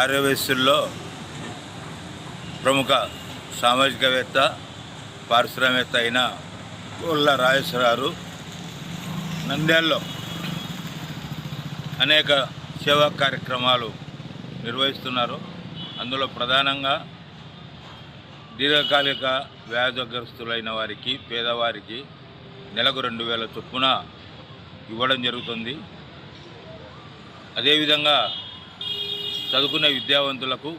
ఆర్యవయస్సుల్లో ప్రముఖ సామాజికవేత్త పారిశ్రామికవేత్త అయిన గొల్ల రాజేశ్వరారు నంద్యాలలో అనేక సేవా కార్యక్రమాలు నిర్వహిస్తున్నారు. అందులో ప్రధానంగా దీర్ఘకాలిక వ్యాధగ్రస్తులైన వారికి పేదవారికి నెలకు రెండు వేల చొప్పున ఇవ్వడం జరుగుతుంది. అదేవిధంగా చదువుకునే విద్యావంతులకు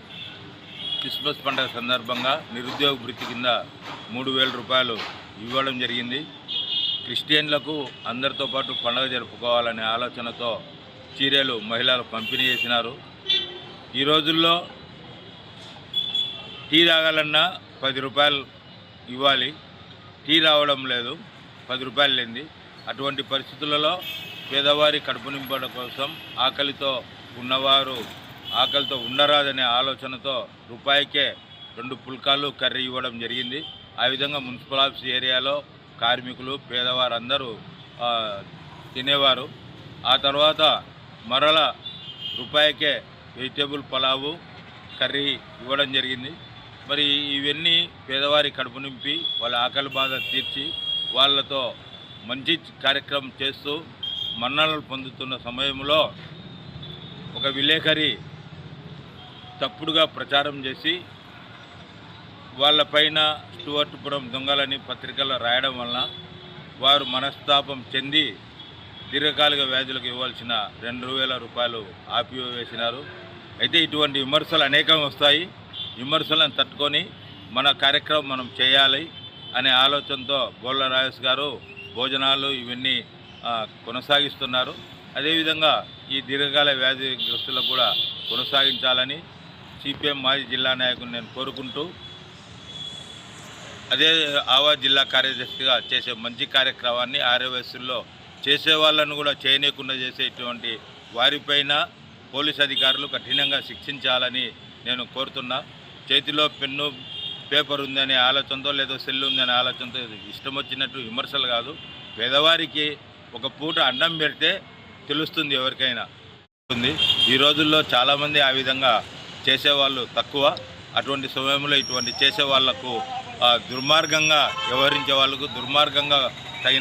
క్రిస్మస్ పండుగ సందర్భంగా నిరుద్యోగ వృత్తి కింద మూడు వేల రూపాయలు ఇవ్వడం జరిగింది. క్రిస్టియన్లకు అందరితో పాటు పండుగ జరుపుకోవాలనే ఆలోచనతో చీరలు మహిళలు పంపిణీ చేసినారు. ఈ రోజుల్లో టీ తాగాలన్నా పది రూపాయలు ఇవ్వాలి. టీ రావడం లేదు పది రూపాయలు లేనిది. అటువంటి పరిస్థితులలో పేదవారి కడుపు నింపడం కోసం ఆకలితో ఉన్నవారు ఆకలితో ఉండరాదనే ఆలోచనతో రూపాయికే రెండు పుల్కాలు కర్రీ ఇవ్వడం జరిగింది. ఆ విధంగా మున్సిపల్ ఆఫీస్ ఏరియాలో కార్మికులు పేదవారందరూ తినేవారు. ఆ తర్వాత మరల రూపాయికే వెజిటేబుల్ పలావు కర్రీ ఇవ్వడం జరిగింది. మరి ఇవన్నీ పేదవారి కడుపు నింపి వాళ్ళ ఆకలి బాధ తీర్చి వాళ్ళతో మంచి కార్యక్రమం చేస్తూ మన్ననలు పొందుతున్న సమయంలో ఒక విలేకరి తప్పుడుగా ప్రచారం చేసి వాళ్ళపైన స్టువర్ట్పురం దొంగలని పత్రికల్లో రాయడం వలన వారు మనస్తాపం చెంది దీర్ఘకాలిక వ్యాధులకు ఇవ్వాల్సిన రెండు వేల రూపాయలు ఆపివేసినారు అయితే ఇటువంటి విమర్శలు అనేకం వస్తాయి. విమర్శలను తట్టుకొని మన కార్యక్రమం మనం చేయాలి అనే ఆలోచనతో బోళ్ళ రాజేష్ గారు భోజనాలు ఇవన్నీ కొనసాగిస్తున్నారు. అదేవిధంగా ఈ దీర్ఘకాల వ్యాధిగ్రస్తులకు కూడా కొనసాగించాలని సిపిఎం మాజీ జిల్లా నాయకుని నేను కోరుకుంటూ అదే ఆవా జిల్లా కార్యదర్శిగా చేసే మంచి కార్యక్రమాన్ని ఆర్యవయస్సుల్లో చేసే వాళ్ళను కూడా చేయనీయకుండా చేసేటువంటి వారిపైన పోలీస్ అధికారులు కఠినంగా శిక్షించాలని నేను కోరుతున్నా. చేతిలో పెన్ను పేపర్ ఉందనే ఆలోచనతో లేదో సెల్ ఉందనే ఆలోచనతో ఇష్టం వచ్చినట్టు విమర్శలు కాదు. పేదవారికి ఒక పూట అన్నం పెడితే తెలుస్తుంది ఎవరికైనా. ఉంది ఈ రోజుల్లో చాలామంది ఆ విధంగా చేసేవాళ్ళు తక్కువ. అటువంటి సమయంలో ఇటువంటి చేసే వాళ్ళకు దుర్మార్గంగా వ్యవహరించే వాళ్ళకు దుర్మార్గంగా తగిన